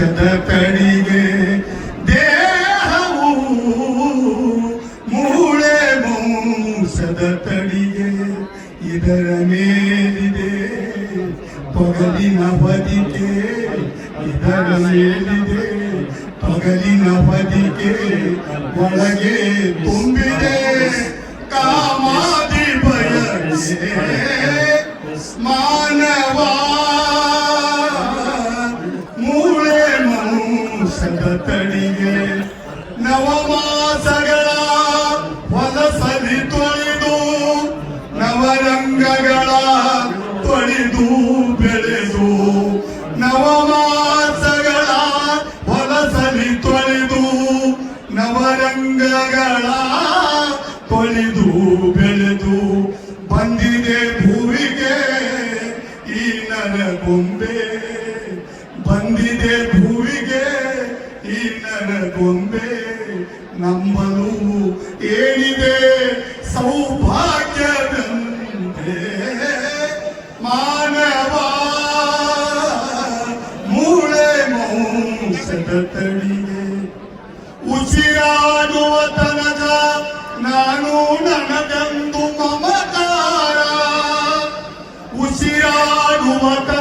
ಮಾಂಸದ ತಡಿಗೆ ದೇಹವು ಮೂಳೆ ಮಾಂಸದ ತಡಿಗೆ ಇದರ ಮೇಲಿದೆ ಪಗಲಿನ ಬದಿಕೆ ಇದರ ಮೇಲಿದೆ ಪಗಲಿನ ಬದಿಕೆ ಒಳಗೆ ತುಂಬಿದೆ ಕಾಮಾದಿ ಬಯಕೆ ಮಾಂಸದ ತಡಿಗೆ ನವಮಾಸಗಳ ಹೊಲಸಲಿ ತೊಳೆದು, ನವರಂಗಗಳ ತೊಳೆದು ಬೆಳೆದು ನವಮಾಸಗಳ ಹೊಲಸಲಿ ತೊಳೆದು, ನವರಂಗಗಳ ತೊಳೆದು ಬೆಳೆದು, ಬಂದಿದೆ ಭೂವಿಗೆ ಈ ನರಗೊಂಬೆ, ಬಂದಿದೆ ಈ ನನಗೊಂಬೆ ನಂಬಲು ಏನಿದೆ? ಸೌಭಾಗ್ಯದಂತೆ ಮಾನವ ಮೂಳೆ ಮೌಸದ ಮೌಸದತಡಿಗೆ ಉಸಿರಾಡುವ ತನಕ ನಾನು ನನಗಂದು ಮಮಕಾರ. ಉಸಿರಾಡುವ ತನ